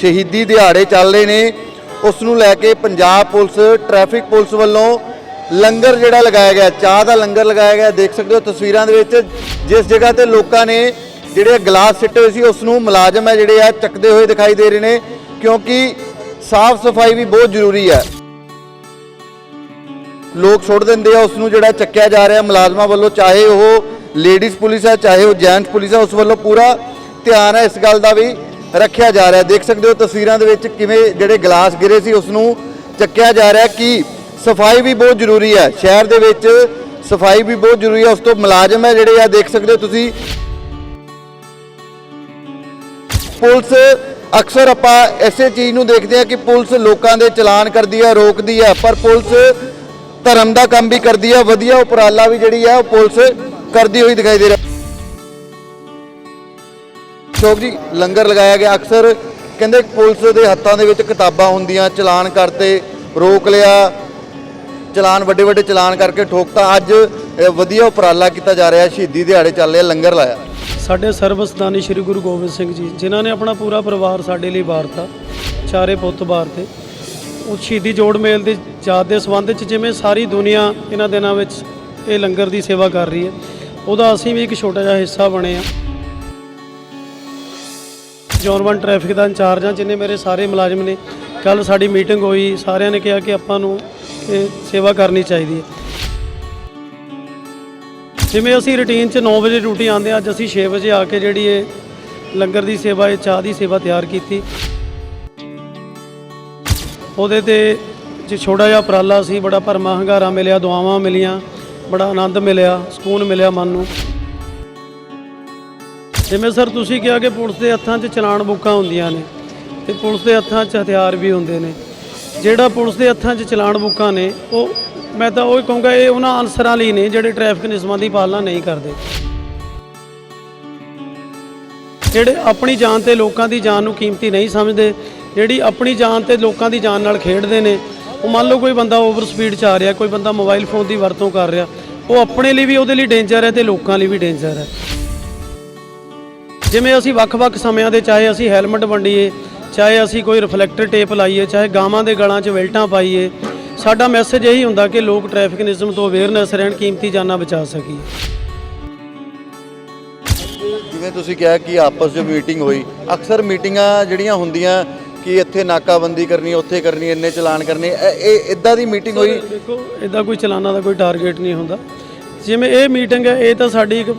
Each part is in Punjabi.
ਸ਼ਹੀਦੀ ਦਿਹਾੜੇ ਚੱਲ ਰਹੇ ਨੇ। ਉਸ ਨੂੰ ਲੈ ਕੇ ਪੰਜਾਬ ਪੁਲਿਸ, ਟ੍ਰੈਫਿਕ ਪੁਲਿਸ ਵੱਲੋਂ ਲੰਗਰ ਜਿਹੜਾ ਲਗਾਇਆ ਗਿਆ, ਚਾਹ ਦਾ ਲੰਗਰ ਲਗਾਇਆ ਗਿਆ। ਦੇਖ ਸਕਦੇ ਹੋ ਤਸਵੀਰਾਂ ਦੇ ਵਿੱਚ, ਜਿਸ ਜਗ੍ਹਾ ਤੇ ਲੋਕਾਂ ਨੇ ਜਿਹੜੇ ਗਲਾਸ ਸਿੱਟੇ ਹੋਏ ਸੀ, ਉਸ ਨੂੰ ਮੁਲਾਜ਼ਮ ਹੈ ਜਿਹੜੇ ਆ ਚੱਕਦੇ ਹੋਏ ਦਿਖਾਈ ਦੇ ਰਹੇ ਨੇ, ਕਿਉਂਕਿ ਸਾਫ਼ ਸਫ਼ਾਈ ਵੀ ਬਹੁਤ ਜ਼ਰੂਰੀ ਹੈ। ਲੋਕ ਸੁੱਟ ਦਿੰਦੇ ਆ, ਉਸ ਨੂੰ ਜਿਹੜਾ ਚੱਕਿਆ ਜਾ ਰਿਹਾ, ਮੁਲਾਜ਼ਮਾਂ ਵੱਲੋਂ ਚਾਹੇ ਉਹ ਲੇਡੀਜ਼ ਪੁਲਿਸ ਹੈ, ਚਾਹੇ ਉਹ ਜੈਂਟਸ ਪੁਲਿਸ ਹੈ, ਉਸ ਵੱਲੋਂ ਪੂਰਾ ਧਿਆਨ ਹੈ ਇਸ ਗੱਲ ਦਾ ਵੀ। ਰੱਖਿਆ ਜਾ ਰਿਹਾ। ਦੇਖ ਸਕਦੇ ਹੋ ਤਸਵੀਰਾਂ ਦੇ ਵਿੱਚ ਕਿਵੇਂ ਜਿਹੜੇ ਗਲਾਸ ਗਿਰੇ ਸੀ ਉਸ ਨੂੰ ਚੱਕਿਆ ਜਾ ਰਿਹਾ ਕਿ ਸਫ਼ਾਈ ਵੀ ਬਹੁਤ ਜ਼ਰੂਰੀ ਹੈ। ਸ਼ਹਿਰ ਦੇ ਵਿੱਚ ਸਫ਼ਾਈ ਵੀ ਬਹੁਤ ਜ਼ਰੂਰੀ ਹੈ। ਉਸ ਤੋਂ ਮੁਲਾਜ਼ਮ ਹੈ ਜਿਹੜੇ ਆ, ਦੇਖ ਸਕਦੇ ਹੋ ਤੁਸੀਂ। ਪੁਲਿਸ, ਅਕਸਰ ਆਪਾਂ ਐਸੇ ਚੀਜ਼ ਨੂੰ ਦੇਖਦੇ ਹਾਂ ਕਿ ਪੁਲਿਸ ਲੋਕਾਂ ਦੇ ਚਲਾਨ ਕਰਦੀ ਹੈ, ਰੋਕਦੀ ਹੈ, ਪਰ ਪੁਲਿਸ ਧਰਮ ਦਾ ਕੰਮ ਵੀ ਕਰਦੀ ਹੈ। ਵਧੀਆ ਉਪਰਾਲਾ ਵੀ ਜਿਹੜੀ ਹੈ, ਉਹ ਪੁਲਿਸ ਕਰਦੀ ਹੋਈ ਦਿਖਾਈ ਦੇ ਰਹੀ ਹੈ ਜੀ, ਲੰਗਰ ਲਗਾਇਆ ਗਿਆ। ਅਕਸਰ ਕਹਿੰਦੇ ਪੁਲਿਸ ਦੇ ਹੱਥਾਂ ਦੇ ਵਿੱਚ ਕਿਤਾਬਾਂ ਹੁੰਦੀਆਂ, ਚਲਾਨ ਕਰਤੇ, ਰੋਕ ਲਿਆ। ਚਲਾਨ ਵੱਡੇ ਵੱਡੇ ਚਲਾਨ ਕਰਕੇ ਠੋਕਤਾ। ਅੱਜ ਵਧੀਆ ਉਪਰਾਲਾ ਕੀਤਾ ਜਾ ਰਿਹਾ, ਸ਼ਹੀਦੀ ਦਿਹਾੜੇ ਚੱਲ ਰਿਹਾ, ਲੰਗਰ ਲਾਇਆ। ਸਾਡੇ ਸਰਬਸਤਾਨੀ ਸ੍ਰੀ ਗੁਰੂ ਗੋਬਿੰਦ ਸਿੰਘ ਜੀ, ਜਿਨ੍ਹਾਂ ਨੇ ਆਪਣਾ ਪੂਰਾ ਪਰਿਵਾਰ ਸਾਡੇ ਲਈ ਵਾਰਤਾ, ਚਾਰੇ ਪੁੱਤ ਵਾਰਤੇ, ਉਹ ਸ਼ਹੀਦੀ ਜੋੜ ਮੇਲ ਦੇ ਯਾਦ ਦੇ ਸੰਬੰਧ ਵਿੱਚ ਜਿਵੇਂ ਸਾਰੀ ਦੁਨੀਆ ਇਹਨਾਂ ਦਿਨਾਂ ਵਿੱਚ ਇਹ ਲੰਗਰ ਦੀ ਸੇਵਾ ਕਰ ਰਹੀ ਹੈ, ਉਹਦਾ ਅਸੀਂ ਵੀ ਇੱਕ ਛੋਟਾ ਜਿਹਾ ਹਿੱਸਾ ਬਣੇ ਆ ਜ਼ੋਨ ਵਨ ਟ੍ਰੈਫਿਕ ਦਾ ਇੰਚਾਰਜ ਹਾਂ, ਜਿੰਨੇ ਮੇਰੇ ਸਾਰੇ ਮੁਲਾਜ਼ਮ ਨੇ। ਕੱਲ ਸਾਡੀ ਮੀਟਿੰਗ ਹੋਈ, ਸਾਰਿਆਂ ਨੇ ਕਿਹਾ ਕਿ ਆਪਾਂ ਨੂੰ ਇਹ ਸੇਵਾ ਕਰਨੀ ਚਾਹੀਦੀ ਹੈ। ਜਿਵੇਂ ਅਸੀਂ ਰੁਟੀਨ 'ਚ 9 ਵਜੇ ਡਿਊਟੀ ਆਉਂਦੇ ਹਾਂ, ਅੱਜ ਅਸੀਂ 6 ਵਜੇ ਆ ਕੇ ਜਿਹੜੀ ਇਹ ਲੰਗਰ ਦੀ ਸੇਵਾ, ਇਹ ਚਾਹ ਦੀ ਸੇਵਾ ਤਿਆਰ ਕੀਤੀ। ਉਹਦੇ ਤੇ ਜੇ ਛੋਟਾ ਜਿਹਾ ਉਪਰਾਲਾ ਸੀ, ਬੜਾ ਭਰਮਾ ਹੰਗਾਰਾ ਮਿਲਿਆ, ਦੁਆਵਾਂ ਮਿਲੀਆਂ, ਬੜਾ ਆਨੰਦ ਮਿਲਿਆ, ਸਕੂਨ ਮਿਲਿਆ ਮਨ ਨੂੰ। ਜਿਵੇਂ ਸਰ ਤੁਸੀਂ ਕਿਹਾ ਕਿ ਪੁਲਿਸ ਦੇ ਹੱਥਾਂ 'ਚ ਚਲਾਨ ਬੁੱਕਾਂ ਹੁੰਦੀਆਂ ਨੇ ਤੇ ਪੁਲਿਸ ਦੇ ਹੱਥਾਂ 'ਚ ਹਥਿਆਰ ਵੀ ਹੁੰਦੇ ਨੇ। ਜਿਹੜਾ ਪੁਲਿਸ ਦੇ ਹੱਥਾਂ 'ਚ ਚਲਾਨ ਬੁੱਕਾਂ ਨੇ, ਉਹ ਮੈਂ ਤਾਂ ਉਹ ਹੀ ਕਹੂੰਗਾ ਇਹ ਉਹਨਾਂ ਅਨਸਰਾਂ ਲਈ ਨੇ ਜਿਹੜੇ ਟ੍ਰੈਫਿਕ ਨਿਯਮਾਂ ਦੀ ਪਾਲਣਾ ਨਹੀਂ ਕਰਦੇ। ਜਿਹੜੇ ਆਪਣੀ ਜਾਨ ਤੇ ਲੋਕਾਂ ਦੀ ਜਾਨ ਨੂੰ ਕੀਮਤੀ ਨਹੀਂ ਸਮਝਦੇ, ਜਿਹੜੀ ਆਪਣੀ ਜਾਨ ਤੇ ਲੋਕਾਂ ਦੀ ਜਾਨ ਨਾਲ ਖੇਡਦੇ ਨੇ, ਉਹ ਮੰਨ ਲਓ ਕੋਈ ਬੰਦਾ ਓਵਰ ਸਪੀਡ 'ਚ ਆ ਰਿਹਾ, ਕੋਈ ਬੰਦਾ ਮੋਬਾਈਲ ਫੋਨ ਦੀ ਵਰਤੋਂ ਕਰ ਰਿਹਾ, ਉਹ ਆਪਣੇ ਲਈ ਵੀ ਉਹਦੇ ਲਈ ਡੇਂਜਰ ਹੈ ਤੇ ਲੋਕਾਂ ਲਈ ਵੀ ਡੇਂਜਰ ਹੈ। ਜਿਵੇਂ ਅਸੀਂ ਵੱਖ-ਵੱਖ ਸਮਿਆਂ ਦੇ ਚਾਹੇ ਅਸੀਂ ਹੈਲਮਟ ਵੰਡੀਏ ਚਾਹੇ ਅਸੀਂ ਕੋਈ ਰਿਫਲੈਕਟਰ ਟੇਪ ਲਾਈਏ ਚਾਹੇ ਗਾਵਾਂ ਦੇ ਗਲਾਂ 'ਚ ਵਿਲਟਾਂ ਪਾਈਏ ਸਾਡਾ ਮੈਸੇਜ ਇਹੀ ਹੁੰਦਾ ਕਿ ਲੋਕ ਟ੍ਰੈਫਿਕ ਨਿਯਮ ਤੋਂ ਅਵੇਅਰਨੈਸ ਰਹਿਣ ਕੀਮਤੀ ਜਾਨਾਂ ਬਚਾ ਸਕੀਏ। ਜਿਵੇਂ ਤੁਸੀਂ ਕਿਹਾ ਕਿ ਆਪਸ ਵਿੱਚ ਮੀਟਿੰਗ ਹੋਈ ਅਕਸਰ ਮੀਟਿੰਗਾਂ ਜਿਹੜੀਆਂ ਹੁੰਦੀਆਂ ਕਿ ਇੱਥੇ ਨਾਕਾਬੰਦੀ ਕਰਨੀ ਉੱਥੇ ਕਰਨੀ ਇੰਨੇ ਚਲਾਨ ਕਰਨੇ ਇਹ- ਇਹ ਇਦਾਂ ਦੀ ਮੀਟਿੰਗ ਹੋਈ? ਦੇਖੋ ਇਦਾਂ ਕੋਈ ਚਲਾਨਾ ਦਾ ਕੋਈ ਟਾਰਗੇਟ ਨਹੀਂ ਹੁੰਦਾ। ਜਿਵੇਂ ਇਹ ਮੀਟਿੰਗ ਹੈ ਇਹ ਤਾਂ ਸਾਡੀ ਇੱਕ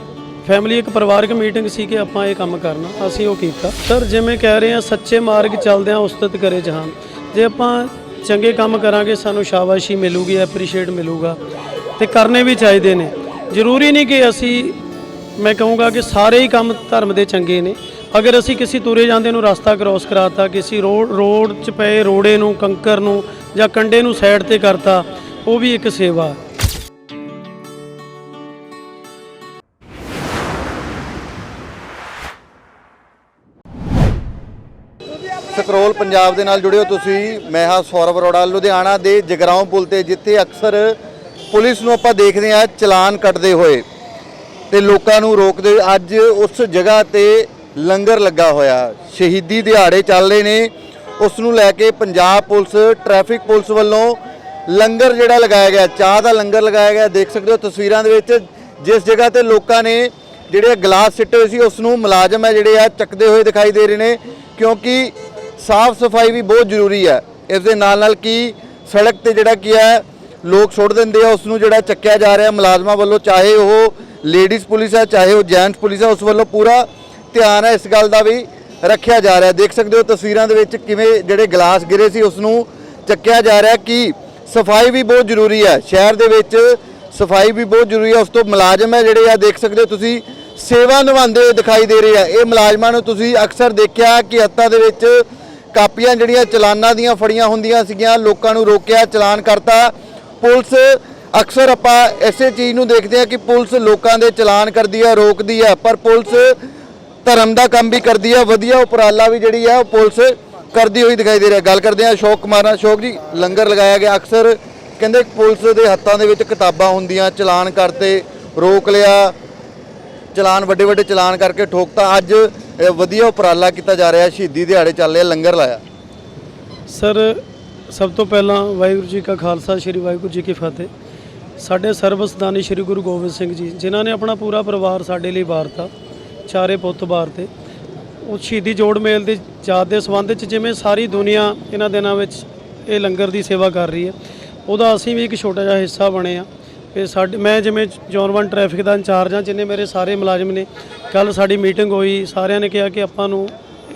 ਫੈਮਿਲੀ ਇੱਕ ਪਰਿਵਾਰਕ ਮੀਟਿੰਗ ਸੀ ਕਿ ਆਪਾਂ ਇਹ ਕੰਮ ਕਰਨਾ, ਅਸੀਂ ਉਹ ਕੀਤਾ। ਸਰ ਜਿਵੇਂ ਕਹਿ ਰਹੇ ਆ ਸੱਚੇ ਮਾਰਗ ਚੱਲਦੇ ਆ ਉਸਤਤ ਕਰੇ ਜਹਾਨ। ਜੇ ਆਪਾਂ ਚੰਗੇ ਕੰਮ ਕਰਾਂਗੇ, ਸਾਨੂੰ ਸ਼ਾਬਾਸ਼ੀ ਮਿਲੂਗੀ ਐਪਰੀਸ਼ੀਏਟ ਮਿਲੂਗਾ ਤੇ ਕਰਨੇ ਵੀ ਚਾਹੀਦੇ ਨੇ। ਜ਼ਰੂਰੀ ਨਹੀਂ ਕਿ ਅਸੀਂ, ਮੈਂ ਕਹੂੰਗਾ ਕਿ ਸਾਰੇ ਹੀ ਕੰਮ ਧਰਮ ਦੇ ਚੰਗੇ ਨੇ। ਅਗਰ ਅਸੀਂ ਕਿਸੇ ਤੁਰੇ ਜਾਂਦੇ ਨੂੰ ਰਸਤਾ ਕ੍ਰਾਸ ਕਰਾਤਾ, ਕਿਸੇ ਰੋਡ ਰੋਡ 'ਚ ਪਏ ਰੋੜੇ ਨੂੰ, ਕੰਕਰ ਨੂੰ ਜਾਂ ਕੰਡੇ ਨੂੰ ਸਾਈਡ ਤੇ ਕਰਤਾ, ਉਹ ਵੀ ਇੱਕ ਸੇਵਾ ਸਕਰੋਲ ਪੰਜਾਬ ਦੇ ਨਾਲ ਜੁੜਿਓ ਤੁਸੀਂ। ਮੈਂ ਹਾਂ ਸੌਰਵ ਅਰੋੜਾ, ਲੁਧਿਆਣਾ ਦੇ ਜਗਰਾਉਂ ਪੁਲ ਤੇ, ਜਿੱਥੇ ਅਕਸਰ ਪੁਲਿਸ ਨੂੰ ਆਪਾਂ ਦੇਖਦੇ ਹਾਂ ਚਲਾਨ ਕੱਟਦੇ ਹੋਏ ਤੇ ਲੋਕਾਂ ਨੂੰ ਰੋਕਦੇ ਹੋਏ। ਅੱਜ ਉਸ ਜਗ੍ਹਾ ਤੇ ਲੰਗਰ ਲੱਗਾ ਹੋਇਆ। ਸ਼ਹੀਦੀ ਦਿਹਾੜੇ ਚੱਲ ਰਹੇ ਨੇ। ਉਸ ਨੂੰ ਲੈ ਕੇ ਪੰਜਾਬ ਪੁਲਿਸ, ਟ੍ਰੈਫਿਕ ਪੁਲਿਸ ਵੱਲੋਂ ਲੰਗਰ ਜਿਹੜਾ ਲਗਾਇਆ ਗਿਆ, ਚਾਹ ਦਾ ਲੰਗਰ ਲਗਾਇਆ ਗਿਆ। ਦੇਖ ਸਕਦੇ ਹੋ ਤਸਵੀਰਾਂ ਦੇ ਵਿੱਚ ਜਿਸ ਜਗ੍ਹਾ ਤੇ ਲੋਕਾਂ ਨੇ ਜਿਹੜੇ ਗਲਾਸ ਸਿੱਟੇ ਹੋਏ ਸੀ, ਉਸ ਨੂੰ ਮੁਲਾਜ਼ਮ ਹੈ ਜਿਹੜੇ ਆ ਚੱਕਦੇ ਹੋਏ ਦਿਖਾਈ ਦੇ ਰਹੇ ਨੇ। ਕਿਉਂਕਿ ਸਾਫ਼ ਸਫ਼ਾਈ ਵੀ ਬਹੁਤ ਜ਼ਰੂਰੀ ਹੈ। ਇਸ ਦੇ ਨਾਲ ਨਾਲ ਕੀ ਸੜਕ ਤੇ ਜਿਹੜਾ ਕੀ ਹੈ, ਲੋਕ ਸੁੱਟ ਦਿੰਦੇ ਆ ਉਸ ਨੂੰ ਜਿਹੜਾ ਚੱਕਿਆ ਜਾ ਰਿਹਾ ਮੁਲਾਜ਼ਮਾਂ ਵੱਲੋਂ, ਚਾਹੇ ਉਹ ਲੇਡੀਜ਼ ਪੁਲਿਸ ਹੈ, ਚਾਹੇ ਉਹ ਜੈਂਟਸ ਪੁਲਿਸ ਹੈ, ਉਸ ਵੱਲੋਂ ਪੂਰਾ ਧਿਆਨ ਹੈ ਇਸ ਗੱਲ ਦਾ ਵੀ ਰੱਖਿਆ ਜਾ ਰਿਹਾ। ਦੇਖ ਸਕਦੇ ਹੋ ਤਸਵੀਰਾਂ ਦੇ ਵਿੱਚ ਕਿਵੇਂ ਜਿਹੜੇ ਗਲਾਸ ਗਿਰੇ ਸੀ ਉਸ ਨੂੰ ਚੱਕਿਆ ਜਾ ਰਿਹਾ ਕਿ ਸਫ਼ਾਈ ਵੀ ਬਹੁਤ ਜ਼ਰੂਰੀ ਹੈ। ਸ਼ਹਿਰ ਦੇ ਵਿੱਚ ਸਫ਼ਾਈ ਵੀ ਬਹੁਤ ਜ਼ਰੂਰੀ ਹੈ। ਉਸ ਤੋਂ ਮੁਲਾਜ਼ਮ ਹੈ ਜਿਹੜੇ ਆ, ਦੇਖ ਸਕਦੇ ਹੋ ਤੁਸੀਂ, ਸੇਵਾ ਨਿਭਾਉਂਦੇ ਹੋਏ ਦਿਖਾਈ ਦੇ ਰਹੇ ਆ। ਇਹ ਮੁਲਾਜ਼ਮਾਂ ਨੂੰ ਤੁਸੀਂ ਅਕਸਰ ਦੇਖਿਆ ਕਿ ਹੱਥਾਂ ਦੇ ਵਿੱਚ ਕਾਪੀਆਂ ਜਿਹੜੀਆਂ ਚਲਾਨਾਂ ਦੀਆਂ ਫੜੀਆਂ ਹੁੰਦੀਆਂ ਸੀਗੀਆਂ, ਲੋਕਾਂ ਨੂੰ ਰੋਕਿਆ, ਚਲਾਨ ਕਰਤਾ। ਪੁਲਿਸ, ਅਕਸਰ ਆਪਾਂ ਐਸੇ ਚੀਜ਼ ਨੂੰ ਦੇਖਦੇ ਹਾਂ ਕਿ ਪੁਲਿਸ ਲੋਕਾਂ ਦੇ ਚਲਾਨ ਕਰਦੀ ਹੈ, ਰੋਕਦੀ ਹੈ, ਪਰ ਪੁਲਿਸ ਧਰਮ ਦਾ ਕੰਮ ਵੀ ਕਰਦੀ ਹੈ, ਵਧੀਆ ਉਪਰਾਲਾ ਵੀ ਜਿਹੜੀ ਹੈ ਉਹ ਪੁਲਿਸ ਕਰਦੀ ਹੋਈ ਦਿਖਾਈ ਦੇ ਰਿਹਾ। ਗੱਲ ਕਰਦੇ ਹਾਂ ਅਸ਼ੋਕ ਕੁਮਾਰ ਨਾਲ। ਅਸ਼ੋਕ ਜੀ, ਲੰਗਰ ਲਗਾਇਆ ਗਿਆ। ਅਕਸਰ ਕਹਿੰਦੇ ਪੁਲਿਸ ਦੇ ਹੱਥਾਂ ਦੇ ਵਿੱਚ ਕਿਤਾਬਾਂ ਹੁੰਦੀਆਂ, ਚਲਾਨ ਕਰਤੇ, ਰੋਕ ਲਿਆ। ਚਲਾਨ, ਵੱਡੇ ਵੱਡੇ ਚਲਾਨ ਕਰਕੇ ਠੋਕਤਾ ਅੱਜ ਵਧੀਆ ਉਪਰਾਲਾ ਕੀਤਾ ਜਾ ਰਿਹਾ, ਸ਼ਹੀਦੀ ਦਿਹਾੜੇ ਚੱਲ ਰਿਹਾ, ਲੰਗਰ ਲਾਇਆ। ਸਰ, ਸਭ ਤੋਂ ਪਹਿਲਾਂ ਵਾਹਿਗੁਰੂ ਜੀ ਕਾ ਖਾਲਸਾ, ਸ੍ਰੀ ਵਾਹਿਗੁਰੂ ਜੀ ਕੀ ਫਤਿਹ। ਸਾਡੇ ਸਰਬਸਦਾਨੀ ਸ੍ਰੀ ਗੁਰੂ ਗੋਬਿੰਦ ਸਿੰਘ ਜੀ, ਜਿਨ੍ਹਾਂ ਨੇ ਆਪਣਾ ਪੂਰਾ ਪਰਿਵਾਰ ਸਾਡੇ ਲਈ ਵਾਰਤਾ, ਚਾਰੇ ਪੁੱਤ ਵਾਰਤੇ। ਉਹ ਸ਼ਹੀਦੀ ਜੋੜ ਮੇਲ ਦੇ ਯਾਦ ਦੇ ਸੰਬੰਧ ਵਿੱਚ ਜਿਵੇਂ ਸਾਰੀ ਦੁਨੀਆ ਇਹਨਾਂ ਦਿਨਾਂ ਵਿੱਚ ਇਹ ਲੰਗਰ ਦੀ ਸੇਵਾ ਕਰ ਰਹੀ ਹੈ, ਉਹਦਾ ਅਸੀਂ ਵੀ ਇੱਕ ਛੋਟਾ ਜਿਹਾ ਹਿੱਸਾ ਬਣੇ ਆ ਇਹ ਸਾਡੇ ਮੈਂ ਜਿਵੇਂ ਜ਼ੋਨ 1 ਟ੍ਰੈਫਿਕ ਦਾ ਇੰਚਾਰਜ ਹਾਂ, ਜਿੰਨੇ ਮੇਰੇ ਸਾਰੇ ਮੁਲਾਜ਼ਮ ਨੇ ਕੱਲ ਸਾਡੀ ਮੀਟਿੰਗ ਹੋਈ, ਸਾਰਿਆਂ ਨੇ ਕਿਹਾ ਕਿ ਆਪਾਂ ਨੂੰ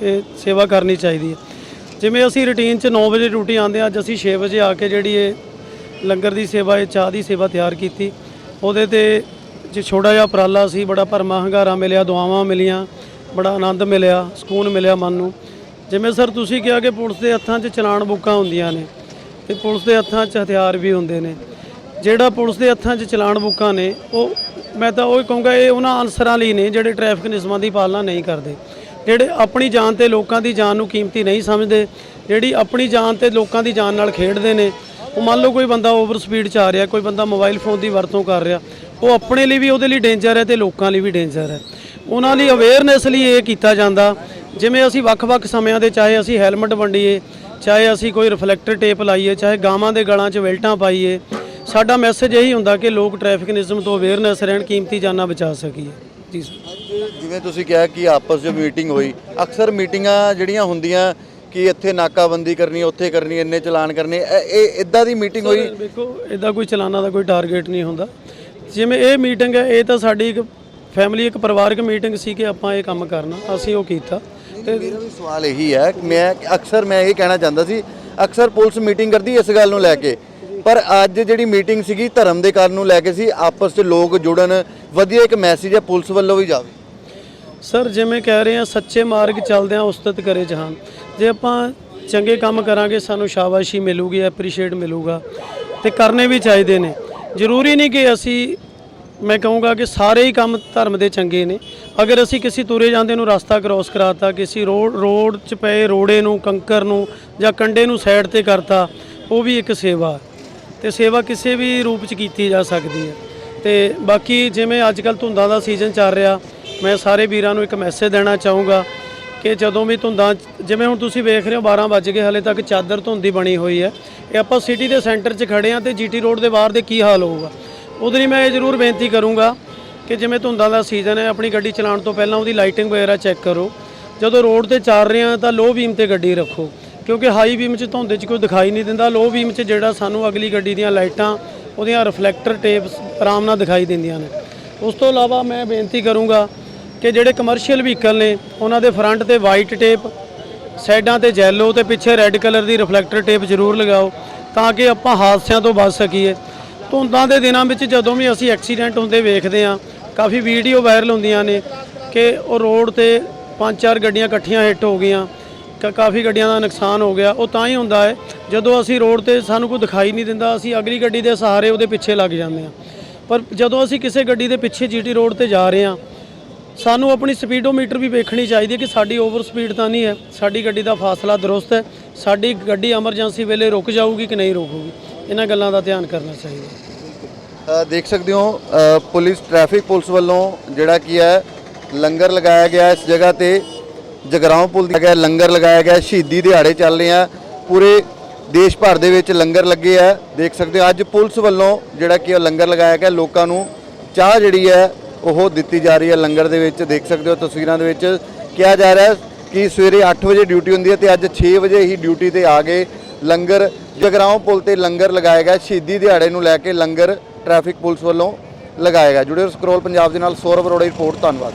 ਇਹ ਸੇਵਾ ਕਰਨੀ ਚਾਹੀਦੀ ਹੈ। ਜਿਵੇਂ ਅਸੀਂ ਰੁਟੀਨ 'ਚ 9 ਵਜੇ ਡਿਊਟੀ ਆਉਂਦੇ ਹਾਂ, ਅੱਜ ਅਸੀਂ 6 ਵਜੇ ਆ ਕੇ ਜਿਹੜੀ ਇਹ ਲੰਗਰ ਦੀ ਸੇਵਾ, ਇਹ ਚਾਹ ਦੀ ਸੇਵਾ ਤਿਆਰ ਕੀਤੀ। ਉਹਦੇ ਤੇ ਜੇ ਛੋਟਾ ਜਿਹਾ ਉਪਰਾਲਾ ਸੀ, ਬੜਾ ਭਰਮਾ ਹੰਗਾਰਾ ਮਿਲਿਆ, ਦੁਆਵਾਂ ਮਿਲੀਆਂ, ਬੜਾ ਆਨੰਦ ਮਿਲਿਆ, ਸਕੂਨ ਮਿਲਿਆ ਮਨ ਨੂੰ। ਜਿਵੇਂ ਸਰ ਤੁਸੀਂ ਕਿਹਾ ਕਿ ਪੁਲਿਸ ਦੇ ਹੱਥਾਂ 'ਚ ਚਲਾਨ ਬੁੱਕਾਂ ਹੁੰਦੀਆਂ ਨੇ, ਤੇ ਪੁਲਿਸ ਦੇ ਹੱਥਾਂ 'ਚ ਹਥਿਆਰ ਵੀ ਹੁੰਦੇ ਨੇ। ਜਿਹੜਾ ਪੁਲਿਸ ਦੇ ਹੱਥਾਂ 'ਚ ਚਲਾਨ ਬੁੱਕਾਂ ਨੇ, ਉਹ ਮੈਂ ਤਾਂ ਉਹ ਹੀ ਕਹੂੰਗਾ, ਇਹ ਉਹਨਾਂ ਅਨਸਰਾਂ ਲਈ ਨੇ ਜਿਹੜੇ ਟ੍ਰੈਫਿਕ ਨਿਯਮਾਂ ਦੀ ਪਾਲਣਾ ਨਹੀਂ ਕਰਦੇ। ਜਿਹੜੇ ਆਪਣੀ ਜਾਨ ਤੇ ਲੋਕਾਂ ਦੀ ਜਾਨ ਨੂੰ ਕੀਮਤੀ ਨਹੀਂ ਸਮਝਦੇ, ਜਿਹੜੀ ਆਪਣੀ ਜਾਨ ਤੇ ਲੋਕਾਂ ਦੀ ਜਾਨ ਨਾਲ ਖੇਡਦੇ ਨੇ, ਉਹ ਮੰਨ ਲਓ ਕੋਈ ਬੰਦਾ ਓਵਰ ਸਪੀਡ 'ਚ ਆ ਰਿਹਾ, ਕੋਈ ਬੰਦਾ ਮੋਬਾਈਲ ਫੋਨ ਦੀ ਵਰਤੋਂ ਕਰ ਰਿਹਾ, ਉਹ ਆਪਣੇ ਲਈ ਵੀ ਉਹਦੇ ਲਈ ਡੇਂਜਰ ਹੈ ਤੇ ਲੋਕਾਂ ਲਈ ਵੀ ਡੇਂਜਰ ਹੈ। ਉਹਨਾਂ ਲਈ ਅਵੇਅਰਨੈਸ ਲਈ ਇਹ ਕੀਤਾ ਜਾਂਦਾ, ਜਿਵੇਂ ਅਸੀਂ ਵੱਖ-ਵੱਖ ਸਮਿਆਂ ਦੇ, ਚਾਹੇ ਅਸੀਂ ਹੈਲਮਟ ਵੰਡੀਏ, ਚਾਹੇ ਅਸੀਂ ਕੋਈ ਰਿਫਲੈਕਟਰ ਟੇਪ ਲਾਈਏ, ਚਾਹੇ ਗਾਵਾਂ ਦੇ ਗਲਾਂ 'ਚ ਵੈਲਟਾਂ ਪਾਈਏ ਸਾਡਾ ਮੈਸੇਜ ਇਹੀ ਹੁੰਦਾ ਕਿ ਲੋਕ ਟ੍ਰੈਫਿਕ ਨਿਯਮ ਤੋਂ ਅਵੇਅਰਨੈਸ ਰਹਿਣ ਕੀਮਤੀ ਜਾਨਾਂ ਬਚਾ ਸਕੀਏ। ਜੀ ਸਰ ਜਿਵੇਂ ਤੁਸੀਂ ਕਿਹਾ ਕਿ ਆਪਸ ਵਿੱਚ ਮੀਟਿੰਗ ਹੋਈ ਅਕਸਰ ਮੀਟਿੰਗਾਂ ਜਿਹੜੀਆਂ ਹੁੰਦੀਆਂ ਕਿ ਇੱਥੇ ਨਾਕਾਬੰਦੀ ਕਰਨੀ ਉੱਥੇ ਕਰਨੀ ਇੰਨੇ ਚਲਾਨ ਕਰਨੇ ਇਹ- ਇਦਾਂ ਦੀ ਮੀਟਿੰਗ ਹੋਈ? ਦੇਖੋ ਇਹਦਾ ਕੋਈ ਚਲਾਨਾ ਦਾ ਕੋਈ ਟਾਰਗੇਟ ਨਹੀਂ ਹੁੰਦਾ। ਜਿਵੇਂ ਇਹ ਮੀਟਿੰਗ ਹੈ ਇਹ ਤਾਂ ਸਾਡੀ ਇੱਕ ਫੈਮਿਲੀ ਇੱਕ ਪਰਿਵਾਰਕ ਮੀਟਿੰਗ ਸੀ ਕਿ ਆਪਾਂ ਇਹ ਕੰਮ ਕਰਨਾ ਅਸੀਂ ਉਹ ਕੀਤਾ। ਤੇ ਮੇਰਾ ਵੀ ਸਵਾਲ ਇਹੀ ਹੈ ਮੈਂ ਅਕਸਰ ਮੈਂ ਇਹ ਕਹਿਣਾ ਚਾਹੁੰਦਾ ਸੀ ਅਕਸਰ ਪੁਲਿਸ ਮੀਟਿੰਗ ਕਰਦੀ ਇਸ ਗੱਲ ਨੂੰ ਲੈ ਕੇ। ਪਰ ਅੱਜ ਜਿਹੜੀ ਮੀਟਿੰਗ ਸੀਗੀ ਧਰਮ ਦੇ ਕਾਰਨ ਨੂੰ ਲੈ ਕੇ ਸੀ, ਆਪਸ 'ਚ ਲੋਕ ਜੁੜਨ, ਵਧੀਆ ਇੱਕ ਮੈਸੇਜ ਹੈ ਪੁਲਿਸ ਵੱਲੋਂ ਵੀ ਜਾਵੇ। ਸਰ, ਜਿਵੇਂ ਕਹਿ ਰਹੇ ਆ ਸੱਚੇ ਮਾਰਗ ਚੱਲਦੇ ਆ ਉਸਤਤ ਕਰੇ ਜਹਾਨ। ਜੇ ਆਪਾਂ ਚੰਗੇ ਕੰਮ ਕਰਾਂਗੇ, ਸਾਨੂੰ ਸ਼ਾਬਾਸ਼ੀ ਮਿਲੂਗੀ ਐਪਰੀਸ਼ੀਏਟ ਮਿਲੂਗਾ ਤੇ ਕਰਨੇ ਵੀ ਚਾਹੀਦੇ ਨੇ। ਜ਼ਰੂਰੀ ਨਹੀਂ ਕਿ ਅਸੀਂ, ਮੈਂ ਕਹੂੰਗਾ ਕਿ ਸਾਰੇ ਹੀ ਕੰਮ ਧਰਮ ਦੇ ਚੰਗੇ ਨੇ। ਅਗਰ ਅਸੀਂ ਕਿਸੇ ਤੁਰੇ ਜਾਂਦੇ ਨੂੰ ਰਸਤਾ ਕ੍ਰੋਸ ਕਰਾਤਾ, ਕਿਸੇ ਰੋਡ ਰੋਡ 'ਚ ਪਏ ਰੋੜੇ ਨੂੰ, ਕੰਕਰ ਨੂੰ ਜਾਂ ਕੰਡੇ ਨੂੰ ਸਾਈਡ ਤੇ ਕਰਤਾ, ਉਹ ਵੀ ਇੱਕ ਸੇਵਾ ਤੇ ਸੇਵਾ ਕਿਸੇ ਵੀ ਰੂਪ 'ਚ ਕੀਤੀ ਜਾ ਸਕਦੀ ਹੈ। ਤੇ ਬਾਕੀ ਜਿਵੇਂ ਅੱਜ ਕੱਲ ਧੁੰਦਾਂ ਦਾ ਸੀਜ਼ਨ ਚੱਲ ਰਿਹਾ, ਮੈਂ ਸਾਰੇ ਵੀਰਾਂ ਨੂੰ ਇੱਕ ਮੈਸੇਜ ਦੇਣਾ ਚਾਹੂੰਗਾ ਕਿ ਜਦੋਂ ਵੀ ਧੁੰਦਾਂ ਜਿਵੇਂ ਹੁਣ ਤੁਸੀਂ ਵੇਖ ਰਹੇ ਹੋ 12 ਵੱਜ ਗਏ, ਹਲੇ ਤੱਕ ਚਾਦਰ ਧੁੰਦੀ ਬਣੀ ਹੋਈ ਹੈ। ਇਹ ਆਪਾਂ ਸਿਟੀ ਦੇ ਸੈਂਟਰ 'ਚ ਖੜੇ ਆ ਤੇ ਜੀਟੀ ਰੋਡ ਦੇ ਬਾਹਰ ਦੇ ਕੀ ਹਾਲ ਹੋਊਗਾ? ਉਹਦੇ ਲਈ ਮੈਂ ਇਹ ਜ਼ਰੂਰ ਬੇਨਤੀ ਕਰੂੰਗਾ ਕਿ ਜਿਵੇਂ ਧੁੰਦਾਂ ਦਾ ਸੀਜ਼ਨ ਹੈ, ਆਪਣੀ ਗੱਡੀ ਚਲਾਉਣ ਤੋਂ ਪਹਿਲਾਂ ਉਹਦੀ ਲਾਈਟਿੰਗ ਵਗੈਰਾ ਚੈੱਕ ਕਰੋ। ਜਦੋਂ ਰੋਡ ਤੇ ਚੱਲ ਰਹੇ ਆ ਤਾਂ ਲੋ ਬੀਮ ਤੇ ਗੱਡੀ ਰੱਖੋ। ਕਿਉਂਕਿ ਹਾਈ ਬੀਮ 'ਚ ਧੁੰਦੇ 'ਚ ਕੋਈ ਦਿਖਾਈ ਨਹੀਂ ਦਿੰਦਾ ਲੋ ਬੀਮ 'ਚ ਜਿਹੜਾ ਸਾਨੂੰ ਅਗਲੀ ਗੱਡੀ ਦੀਆਂ ਲਾਈਟਾਂ, ਉਹਦੀਆਂ ਰਿਫਲੈਕਟਰ ਟੇਪਸ ਆਰਾਮ ਨਾਲ ਦਿਖਾਈ ਦਿੰਦੀਆਂ ਨੇ। ਉਸ ਤੋਂ ਇਲਾਵਾ ਮੈਂ ਬੇਨਤੀ ਕਰੂੰਗਾ ਕਿ ਜਿਹੜੇ ਕਮਰਸ਼ੀਅਲ ਵਹੀਕਲ ਨੇ, ਉਹਨਾਂ ਦੇ ਫਰੰਟ ਤੇ ਵਾਈਟ ਟੇਪ ਸਾਈਡਾਂ ਤੇ ਜੈਲੋ ਤੇ ਪਿੱਛੇ ਰੈੱਡ ਕਲਰ ਦੀ ਰਿਫਲੈਕਟਰ ਟੇਪ ਜ਼ਰੂਰ ਲਗਾਓ ਤਾਂ ਕਿ ਆਪਾਂ ਹਾਦਸਿਆਂ ਤੋਂ ਬਚ ਸਕੀਏ। ਧੁੰਦਾਂ ਦੇ ਦਿਨਾਂ ਵਿੱਚ ਜਦੋਂ ਵੀ ਅਸੀਂ ਐਕਸੀਡੈਂਟ ਹੁੰਦੇ ਵੇਖਦੇ ਆ ਕਾਫੀ ਵੀਡੀਓ ਵਾਇਰਲ ਹੁੰਦੀਆਂ ਨੇ ਕਿ ਉਹ ਰੋਡ ਤੇ ਪੰਜ ਚਾਰ ਗੱਡੀਆਂ ਇਕੱਠੀਆਂ ਹਿੱਟ ਹੋ ਗਈਆਂ। ਕਾਫੀ ਗੱਡੀਆਂ ਦਾ ਨੁਕਸਾਨ ਹੋ ਗਿਆ, ਉਹ ਤਾਂ ਹੀ ਹੁੰਦਾ ਹੈ, ਜਦੋਂ ਅਸੀਂ ਰੋਡ ਤੇ ਸਾਨੂੰ ਕੋਈ ਦਿਖਾਈ ਨਹੀਂ ਦਿੰਦਾ, ਅਸੀਂ ਅਗਲੀ ਗੱਡੀ ਦੇ ਸਹਾਰੇ ਉਹਦੇ ਪਿੱਛੇ ਲੱਗ ਜਾਂਦੇ ਆ ਪਰ ਜਦੋਂ ਅਸੀਂ ਕਿਸੇ ਗੱਡੀ ਦੇ ਪਿੱਛੇ ਜੀਟੀ ਰੋਡ ਤੇ ਜਾ ਰਹੇ ਆ ਸਾਨੂੰ ਆਪਣੀ ਸਪੀਡੋਮੀਟਰ ਵੀ ਵੇਖਣੀ ਚਾਹੀਦੀ ਹੈ ਕਿ ਸਾਡੀ ਓਵਰ ਸਪੀਡ ਤਾਂ ਨਹੀਂ ਹੈ, ਸਾਡੀ ਗੱਡੀ ਦਾ ਫਾਸਲਾ ਦਰੁਸਤ ਹੈ, ਸਾਡੀ ਗੱਡੀ ਐਮਰਜੈਂਸੀ ਵੇਲੇ ਰੁਕ ਜਾਊਗੀ ਕਿ ਨਹੀਂ ਰੁਕੂਗੀ, ਇਹਨਾਂ ਗੱਲਾਂ ਦਾ ਧਿਆਨ ਕਰਨਾ ਚਾਹੀਦਾ ਦੇਖ ਸਕਦੇ ਹੋ ਪੁਲਿਸ, ਟ੍ਰੈਫਿਕ ਪੁਲਿਸ ਵੱਲੋਂ ਜਿਹੜਾ ਕੀ ਹੈ, ਲੰਗਰ ਲਗਾਇਆ ਗਿਆ ਇਸ ਜਗ੍ਹਾ ਤੇ ਜਗਰਾਉਂ ਪੁਲ ਦੀ ਜਗ੍ਹਾ ਲੰਗਰ ਲਗਾਇਆ ਗਿਆ, ਸ਼ਹੀਦੀ ਦਿਹਾੜੇ ਚੱਲ ਰਹੇ ਆ। ਪੂਰੇ ਦੇਸ਼ ਭਰ ਦੇ ਵਿੱਚ ਲੰਗਰ ਲੱਗੇ ਆ। ਦੇਖ ਸਕਦੇ ਹੋ, ਅੱਜ ਪੁਲਿਸ ਵੱਲੋਂ ਜਿਹੜਾ ਕਿ ਉਹ ਲੰਗਰ ਲਗਾਇਆ ਗਿਆ, ਲੋਕਾਂ ਨੂੰ ਚਾਹ ਜਿਹੜੀ ਹੈ, ਉਹ ਦਿੱਤੀ ਜਾ ਰਹੀ ਹੈ ਲੰਗਰ ਦੇ ਵਿੱਚ। ਦੇਖ ਸਕਦੇ ਹੋ ਤਸਵੀਰਾਂ ਦੇ ਵਿੱਚ ਕਿਹਾ ਜਾ ਰਿਹਾ ਕਿ ਸਵੇਰੇ 8 ਵਜੇ ਡਿਊਟੀ ਹੁੰਦੀ ਹੈ ਤੇ ਅੱਜ 6 ਵਜੇ ਹੀ ਡਿਊਟੀ ਤੇ ਆ ਗਏ ਲੰਗਰ। ਜਗਰਾਉਂ ਪੁਲ ਤੇ ਲੰਗਰ ਲਗਾਇਆ ਗਿਆ, ਸ਼ਹੀਦੀ ਦਿਹਾੜੇ ਨੂੰ ਲੈ ਕੇ ਲੰਗਰ ਟ੍ਰੈਫਿਕ ਪੁਲਿਸ ਵੱਲੋਂ ਲਗਾਇਆ ਗਿਆ। ਜੁੜੇ ਸਕਰੋਲ ਪੰਜਾਬ ਦੇ ਨਾਲ, ਸੌਰਵ ਅਰੋੜਾ ਰਿਪੋਰਟ, ਧੰਨਵਾਦ।